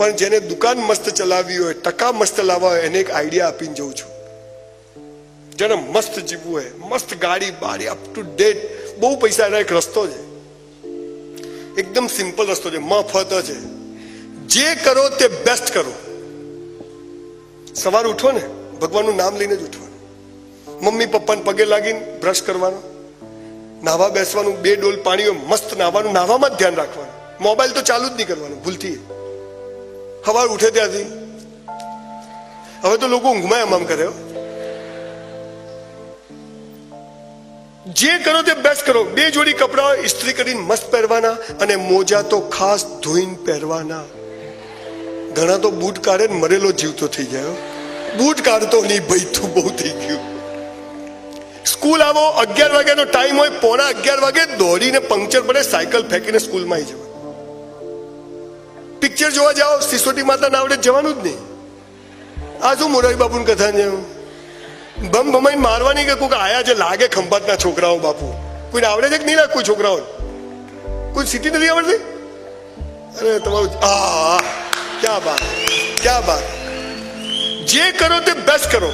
પણ જેને દુકાન મસ્ત ચલાવવી હોય ટકા મસ્ત લાવવા હોય એને એક આઈડિયા આપીને જઉં છું. જેને મસ્ત જીવવું હોય મસ્ત ગાડી બાડી અપ ટુ ડેટ બહુ પૈસા એનો એક રસ્તો છે. એકદમ સિમ્પલ રસ્તો છે મફત છે. જે કરો તે બેસ્ટ કરો. સવાર ઉઠો ને ભગવાનનું નામ લઈને જ ઉઠવાનું. મમ્મી પપ્પાને પગે લાગીને બ્રશ કરવાનો. નાવા બેસવાનું બે ડોલ પાણી હોય, મસ્ત નાહવાનું નાહવામાં જ ધ્યાન રાખવાનું. મોબાઈલ તો ચાલુ જ નહીં કરવાનું ભૂલથી. સવાર ઉઠે ત્યાંથી. હવે તો લોકો ઊંઘમાં એમ આમ કરે જે કરો તે બેસ્ટ કરો. બે જોડી કપડાં ઇસ્ત્રી કરીને મસ્ત પહેરવાના અને મોજા તો ખાસ ધોઈને પહેરવાના. ઘણા તો બૂટ કાઢે ને મરેલો જીવતો થઈ ગયો બૂટ કાઢતો નહીં, ભાઈ, તું બહુ થઈ ગયું. સ્કૂલ આવો અગિયાર વાગ્યાનો ટાઈમ હોય, પોણા અગિયાર વાગે દોડીને પંક્ચર પડે, સાયકલ ફેંકીને સ્કૂલમાં આવી જવાનું પિક્ચર જોવા જાઓ, સિસોટી માતા આવડે જવાનું જ નહીં. આ શું મોરારી બાપુની કથા છે? બમ બમાઈ મારવાની કે કોઈક આયા છે, લાગે ખંભાતના છોકરાઓ બાપુ. કોઈને આવડે છે કે નહીં લાગે કોઈ છોકરાઓ કોઈ સિટી નથી આવડતી? અરે, તમારું આ ક્યાં બાત ક્યાં બાત. જે કરો તે બેસ્ટ કરો.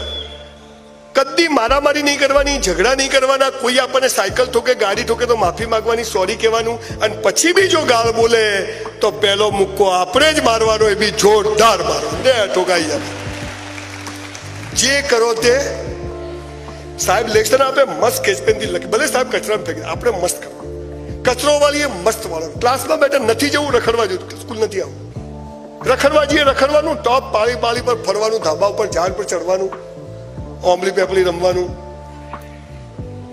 કદી મારામારી નહીં કરવાની, ઝઘડા નહીં કરવાના. કોઈ આપણને સાયકલ ઠોકે, ગાડી ઠોકે તો માફી માંગવાની, સોરી કહેવાનું. અને પછી બી જો ગાળ બોલે, તો પહેલો મુક્કો આપણે જ મારવાનો, એ બી જોરદાર મારો દે ઠોકાઈ જાય જે કરો તે. સાહેબ, લેક્ચર આપે, મસ્ત સ્કેચ પેનથી લખી. ભલે સાહેબ કચરામાં ફેંકી, આપણે મસ્ત કરો કચરો વાળીએ મસ્ત વાળો. ક્લાસમાં બેઠા નથી જવું, રખડવા જવું. સ્કૂલ નથી આવું રખડવા જઈએ, રખડવાનું, ટોપ પાળી પાળી પર ફરવાનું, ધાબા ઉપર ઝાડ પર ચડવાનું ઓમલી પેપલી રમવાનું.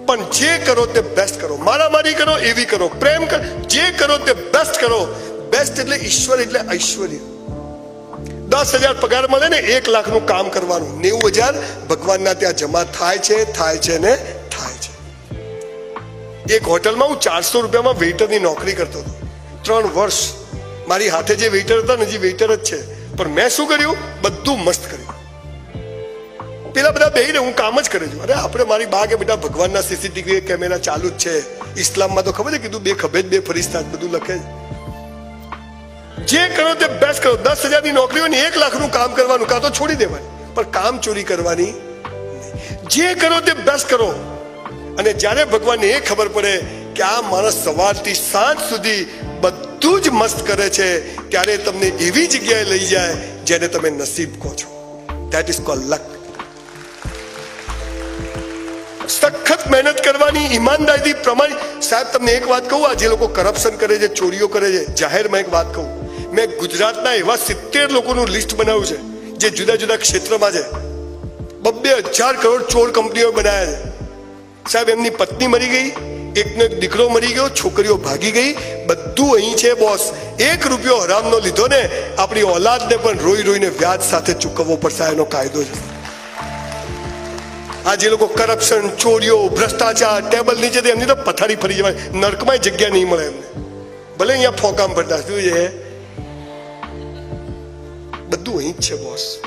પણ જે કરો તે બેસ્ટ કરો. મારામારી કરો, એવી કરો. પ્રેમ કરો, જે કરો તે બેસ્ટ કરો. બેસ્ટ એટલે ઈશ્વર એટલે ઐશ્વર્ય. દસ હજાર પગાર મળે ને એક લાખનું કામ કરવાનું. નેવું હજાર ભગવાનના ત્યાં જમા થાય છે થાય છે ને થાય છે. એક હોટલમાં હું ચારસો રૂપિયામાં વેઇટરની નોકરી કરતો હતો. ત્રણ વર્ષ. મારી હાથે જે વેઇટર હતા ને, હજી વેઇટર જ છે. પણ મેં શું કર્યું? બધું મસ્ત કર્યું. પેલા બધા બેહીને હું કામ જ કરે છું. અરે આપણે મારી બા કે બેટા ભગવાનના સીસીટીવી કેમેરા ચાલુ જ છે. ઇસ્લામમાં તો ખબર છે કીધું બે ખભે જ બે ફરિશ્તા બધું લખે જે કરો તે બેસ્ટ કરો. દસ હજારની નોકરી હોય ને એક લાખનું કામ કરવાનું કાં તો છોડી દેવાનું. પણ કામ ચોરી કરવાની જે કરો તે બેસ્ટ કરો. અને જ્યારે ભગવાનને એ ખબર પડે કે આ માણસ સવારથી સાંજ સુધી બધું જ મસ્ત કરે છે, ત્યારે તમને એવી જગ્યાએ લઈ જાય જેને તમે નસીબ કહો છો. ધેટ ઇઝ કોલ લક સખત મહેનત કરવાની, ઈમાનદારીથી પ્રમાણિક સાહેબ, તમને એક વાત કહું, આ જે લોકો કરપ્શન કરે છે, ચોરીઓ કરે છે, જાહેરમાં એક વાત કહું. મેં ગુજરાતના એવા સિત્તેર લોકોનું લિસ્ટ બનાવ્યું છે, જે જુદા જુદા ક્ષેત્રમાં છે. બબ્બે હજાર કરોડ ચોર કંપનીઓ બનાવ્યા છે. સાહેબ, એમની પત્ની મરી ગઈ, એકનો એક દીકરો મરી ગયો, છોકરીઓ ભાગી ગઈ, બધું અહીં છે બોસ એક રૂપિયો હરામનો લીધો ને, આપણી ઓલાદને પણ રોઈ રોઈને વ્યાજ સાથે ચૂકવવો પડશે એનો કાયદો છે. આ જે લોકો કરપ્શન, ચોરીઓ, ભ્રષ્ટાચાર ટેબલ નીચેથી એમની તો પથારી ફરી જવાય. નર્કમાં જગ્યા નહીં મળે એમને. ભલે અહીંયા ફોકામ ભરતા શું છે? બધું અહીં જ છે બોસ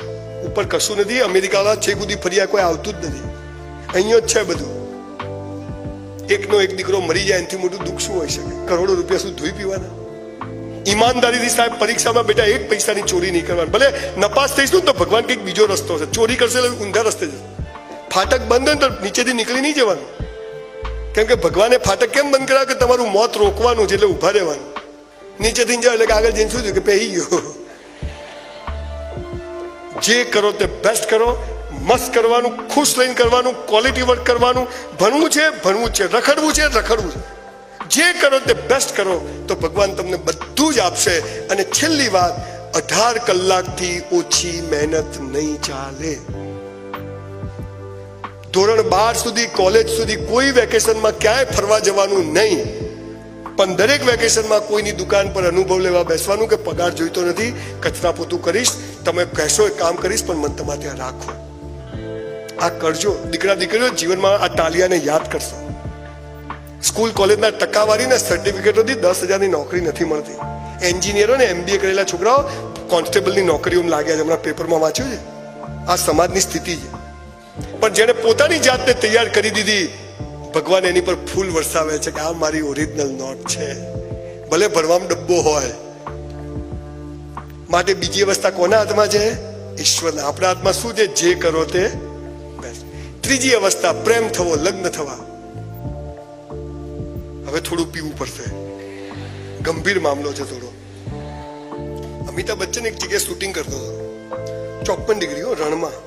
ઉપર કશું નથી, અમેરિકાવાળા છે સુધી ફરિયા કોઈ આવતું જ નથી. અહીંયા જ છે બધું. એકનો એક દીકરો મરી જાય, એનાથી મોટું દુઃખ શું હોઈ શકે? કરોડો રૂપિયા શું ધોઈ પીવાના? ઈમાનદારીથી સાહેબ પરીક્ષામાં બેટા એક પૈસાની ચોરી નહીં કરવાની. ભલે નપાસ થઈશું તો ભગવાન કંઈક બીજો રસ્તો છે ચોરી કરશે ઊંધા રસ્તે જશે. ફાટક બંધ ને તો નીચેથી નીકળી નહીં જવાનું. કેમ કે ભગવાને ફાટક કેમ બંધ કર્યા? કે તમારું મોત રોકવાનું છે એટલે ઊભા રહેવાનું. નીચેથી જાઓ એટલે કે આગળ જઈને શું થયું? કે પહેરી ગયો. જે કરો તે બેસ્ટ કરો. મસ્ત કરવાનું, ખુશ લઈને કરવાનું ક્વોલિટી વર્ક કરવાનું. ભણવું છે ભણવું છે, રખડવું છે રખડવું છે. જે કરો તે બેસ્ટ કરો, તો ભગવાન તમને બધું જ આપશે. અને છેલ્લી વાત, અઢાર કલાકથી ઓછી મહેનત નહીં ચાલે. ધોરણ બાર સુધી, કોલેજ સુધી કોઈ વેકેશનમાં ક્યાંય ફરવા જવાનું નહીં. પણ દરેક વેકેશનમાં કોઈની દુકાન પર અનુભવ લેવા બેસવાનું કે પગાર જોઈતો નથી, કચરા પોતું કરીશ, તમે કહેશો એ કામ કરીશ, પણ મન તમારે ત્યાં રાખો. આ કરજો. દીકરા, દીકરીઓ, જીવનમાં આ તાલિયાને યાદ કરશો. સ્કૂલ કોલેજના ટકાવારીના સર્ટિફિકેટોથી દસ હજારની નોકરી નથી મળતી. એન્જિનિયરો ને એમબીએ કરેલા છોકરાઓ કોન્સ્ટેબલની નોકરીઓમાં લાગ્યા છે. હમણાં પેપરમાં વાંચ્યું છે. આ સમાજની સ્થિતિ છે. પણ જેને પોતાની જાતને તૈયાર કરી દીધી, ભગવાન એની પર ફૂલ વરસાવે છે કે આ મારી ઓરિજિનલ નોટ છે. ભલે ભરવામાં ડબ્બો હોય. માટે બીજી અવસ્થા કોના હાથમાં છે? ઈશ્વરના. આપણા હાથમાં શું છે? જે કરો તે ત્રીજી અવસ્થા, પ્રેમ થવો, લગ્ન થવા. હવે થોડું પીવું પડશે. ગંભીર મામલો છે થોડો. અમિતાભ બચ્ચન એક જગ્યાએ શૂટિંગ કરતો હતો. ચોપન ડિગ્રીઓ રણમાં.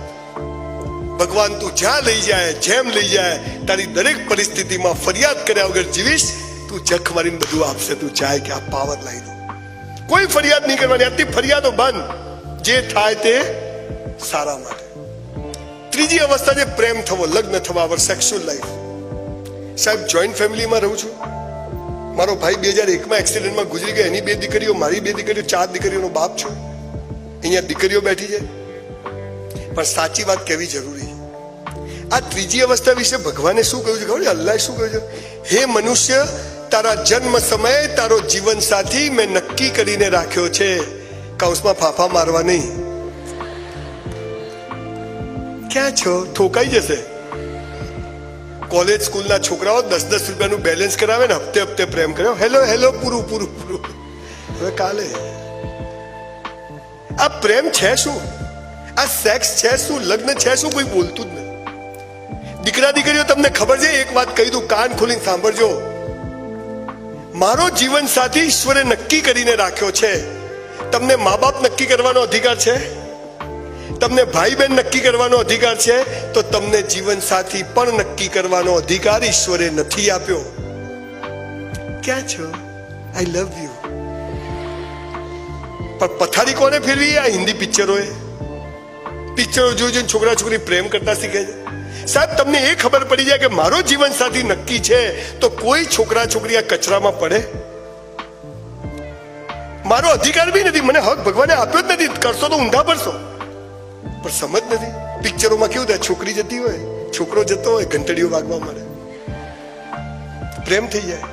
ભગવાન તું જ્યાં લઈ જાય, જેમ લઈ જાય, તારી દરેક પરિસ્થિતિમાં ફરિયાદ કર્યા વગર જીવીશ, તું જખ મારીને બધું આપશે, તું ચાહે કે આ પાવર લાવી દો કોઈ ફરિયાદ નહીં કરવાની આથી ફરિયાદો બંધ. જે થાય તે સારા માટે. ત્રીજી અવસ્થા છે પ્રેમ થવો, લગ્ન થવા વર સેક્સ્યુઅલ લાઈફ સાહેબ જોઈન્ટ ફેમિલીમાં રહું છું. મારો ભાઈ બે હજાર એકમાં એક્સિડન્ટમાં ગુજરી ગયો, એની બે દીકરીઓ, મારી બે દીકરીઓ, ચાર દીકરીઓનો બાપ છું. અહીંયા દીકરીઓ બેઠી છે. પણ સાચી વાત કહેવી જરૂરી છે. આ ત્રીજી અવસ્થા વિશે ભગવાને શું કહ્યું છે? ખબર છે? અલ્લાહ શું કહ્યું છે? હે મનુષ્ય, તારા જન્મ સમયે તારો જીવન સાથી મેં નક્કી કરીને રાખ્યો છે. કૌશમાં ફાફા મારવા નહીં. ક્યાં છો? ઠોકાઈ જશે. કોલેજ સ્કૂલના છોકરાઓ દસ દસ રૂપિયાનું બેલેન્સ કરાવે ને હપ્તે હપ્તે પ્રેમ કર્યો હેલો હેલો, પૂરું પૂરું પૂરું. હવે કાલે. આ પ્રેમ છે શું? આ સેક્સ છે શું? લગ્ન છે શું? કોઈ બોલતું જ નથી. દીકરા દીકરીઓ તમને ખબર છે, એક વાત કહી દઉં, કાન ખોલીને સાંભળજો. મારો જીવન સાથી ઈશ્વરે નક્કી કરીને રાખ્યો છે. તમને મા બાપ નક્કી કરવાનો અધિકાર છે? તમને ભાઈ બહેન નક્કી કરવાનો અધિકાર છે? તો તમને જીવન સાથી પણ નક્કી કરવાનો અધિકાર ઈશ્વરે નથી આપ્યો. ક્યાં છો? આઈ લવ યુ પણ પથારી કોને ફેરવી? આ હિન્દી પિક્ચરોએ. પિક્ચરો જોઈ જોઈને છોકરા છોકરી પ્રેમ કરતા શીખે છે. સાહેબ, તમને એ ખબર પડી જાય કે મારો જીવન સાથી નક્કી છે તો કોઈ છોકરા છોકરી આ કચરામાં પડે? મારો અધિકાર બી નથી. મને હક ભગવાને આપ્યો જ નથી. કરશો તો ઊંધા પડશો. પણ સમજ નથી. પિક્ચરોમાં કેવું થાય? છોકરી જતી હોય, છોકરો જતો હોય, ઘંટડીઓ વાગવા મળે પ્રેમ થઈ જાય.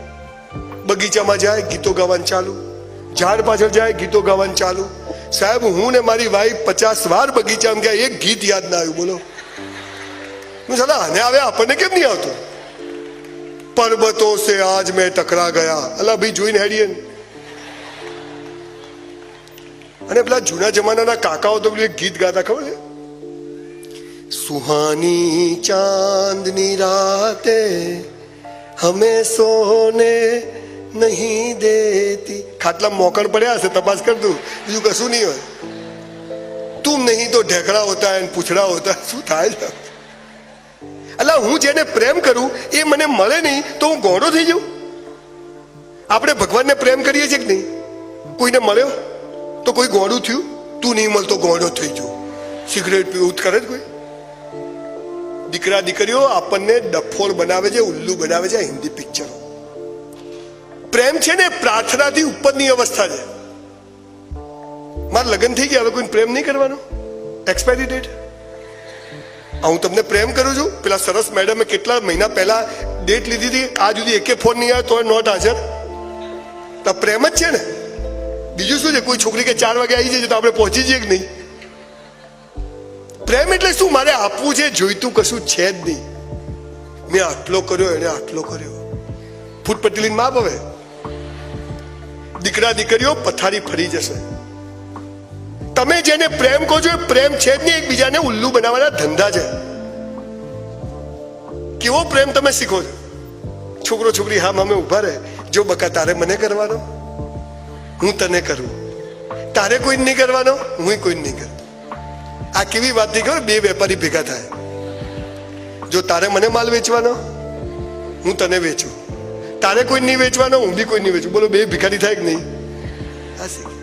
બગીચામાં જાય, ગીતો ગાવાનું ચાલુ. ઝાડ પાછળ જાય, ગીતો ગાવાનું ચાલુ. સાહેબ, હું ને મારી વાઈફ પચાસ વાર બગીચામાં ગયા. એક ગીત યાદ ના આવ્યું. બોલો. સાલા આને આવે આપણને કેમ નહીં આવતું? પર્વતો સે આજ મેં ટકરા ગયા. અલા, ભાઈ, જોઈને હેડીએ અને પેલા જૂના જમાનાના કાકાઓ તો પેલું ગીત ગાતા, ખબર છે? સુહાની ચાંદની રાતે હમે સોને નહીં દેતી. ખાટલા મોકળ પડ્યા હશે, તપાસ કર તું. બીજું કશું નહીં હોય. તું નહીં તો ઢેકડા હોતા પૂછડા હોતા શું થાય છે? અલા, હું જેને પ્રેમ કરું, એ મને મળે નહીં, તો હું ગોડો થઈ જાઉં? આપણે ભગવાનને પ્રેમ કરીએ છીએ કે નહીં? કોઈને મળ્યો? તો કોઈ ગોળું થયું? તું નહીં મળતો ગોડો થઈ જવું સિગરેટ પીવું કરે જ કોઈ? દીકરા, દીકરીઓ, આપણને ડફોળ બનાવે છે, ઉલ્લુ બનાવે છે હિન્દી પિક્ચરો. પ્રેમ છે ને, પ્રાર્થનાથી ઉપરની અવસ્થા છે. મારા લગ્ન થઈ ગયા, હવે કોઈ પ્રેમ નહીં કરવાનો? એક્સપાયરી ડેટ હું તમને પ્રેમ કરું છું. પેલા સરસ મેડમે કેટલા મહિના પહેલા ડેટ લીધી હતી? આ સુધી એકે ફોન નહીં આવ્યો તો નોટ હાજર તો પ્રેમ જ છે ને? બીજું શું છે? કોઈ છોકરી કે ચાર વાગે આવી જાય તો આપણે પહોંચી જઈએ કે નહીં? પ્રેમ એટલે શું? મારે આપવું છે, જોઈતું કશું છે જ નહીં. મેં આટલો કર્યો એને આટલો કર્યો. ફૂટ પટેલી માપ હવે. દીકરા દીકરીઓ પથારી ફરી જશે. તમે જેને પ્રેમ કહો છો એ પ્રેમ છે જ નહીં, એકબીજાને ઉલ્લુ બનાવવાના ધંધા છે. કેવો પ્રેમ તમે શીખો છો? છોકરો, છોકરી, હા, મામે ઊભા રહે. જો બકા તારે મને કરવાનો? હું તને કરું. તારે કોઈ નહીં કરવાનો? હું કોઈ નહીં કરું. આ કેવી વાત થઈ ખબર? બે વેપારી ભેગા થાય. જો તારે મને માલ વેચવાનો? હું તને વેચું. તારે કોઈ નહીં વેચવાનો? હું બી કોઈ નહીં વેચું. બોલો, બે ભિખારી થાય કે નહીં? આ શીખ.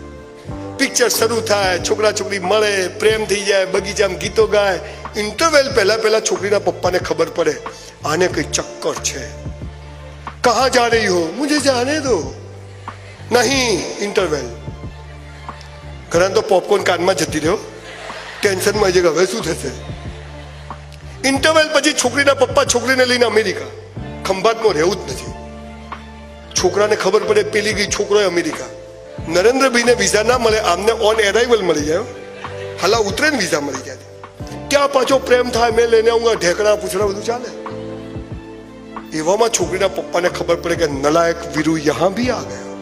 પિક્ચર શરૂ થાય, છોકરા છોકરી મળે, પ્રેમ થઈ જાય, બગીચામાં ગીતો ગાય. ઇન્ટરવેલ પહેલા પહેલા છોકરીના પપ્પાને ખબર પડે, આને કઈ ચક્કર છે. કહા જા રહી હો? મુજે જાને દો. નહીં ઇન્ટરવેલ ઘણા તો પોપકોર્ન કાનમાં જતી રહ્યો. ટેન્શનમાં કે હવે શું થશે? ઇન્ટરવેલ પછી છોકરીના પપ્પા છોકરીને લઈને અમેરિકા. ખંભાતમાં રહેવું જ નથી. છોકરાને ખબર પડે, પેલી ગઈ છોકરો અમેરિકા. નરેન્દ્રભાઈને વિઝા ના મળે, આમને ઓન એરાઇવલ મળી ગયો હાલા ઉતરે ને વિઝા મળી જાય. ત્યાં પાછો પ્રેમ થાય, મેં લઈને આવું ઢેકણા પૂછડા બધું ચાલે. એવામાં છોકરીના પપ્પાને ખબર પડે કે નલાયક વીરુ યહાં ભી આ ગયો.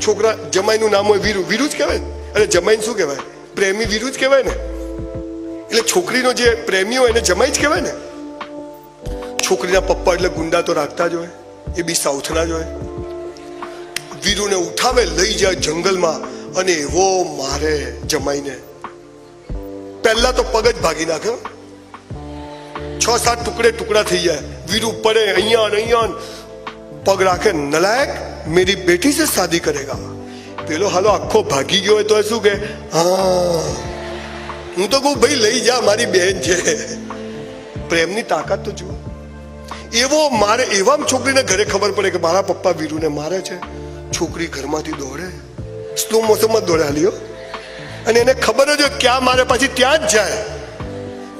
છોકરા જમાઈનું નામ હોય વીરુ. વીરુ જ કહેવાય ને? અરે જમાઈને શું કહેવાય? પ્રેમી વીરુ જ કહેવાય ને? એટલે છોકરીનો જે પ્રેમી હોય એને જમાઈ જ કહેવાય ને? છોકરીના પપ્પા એટલે ગુંડા તો રાખતા જ હોય, એ બી સાઉથના જ હોય. વીરુને ઉઠાવે લઈ જાય જંગલમાં અને એવો મારે જમાઈને. પહેલા તો પગ જ ભાગી નાખ્યો છ સાત ટુકડે ટુકડા થઈ જાય. વીરુ પડે અહીંયા અહીંયા પગ રાખે, નલાયક, મેરી બેટી સે શાદી કરેગા. પેલો હાલો આખો ભાગી ગયો હોય તો શું કે, હા, હું તો કહું, ભાઈ લઈ જા, મારી બહેન છે. પ્રેમની તાકાત તો જુઓ. એવો મારે એવા છોકરીને ઘરે ખબર પડે કે મારા પપ્પા વીરુને મારે છે. છોકરી ઘરમાંથી દોડે? સ્લો મોસમમાં દોડે અને એને ખબર જ ક્યાં મારે પાછી ત્યાં જ જાય.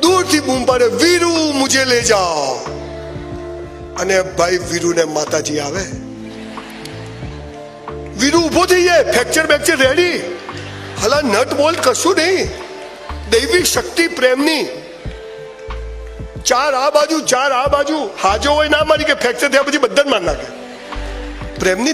દૂરથી બૂમ પાડે, વીરુ, મુજે લે જાઓ. અને ભાઈ વીરુને માતાજી આવે. વીરુ ઊભો થઈ જાય, ફ્રેક્ચર બેક્ચર રેડી હલા નટ બોલ્ટ કશું નહીં. દૈવિક શક્તિ પ્રેમની. ચાર આ બાજુ, ચાર આ બાજુ. હાજો હોય ના મારી કે ફ્રેક્ચર થયા પછી બધા જ માર નાખે. પ્રેમની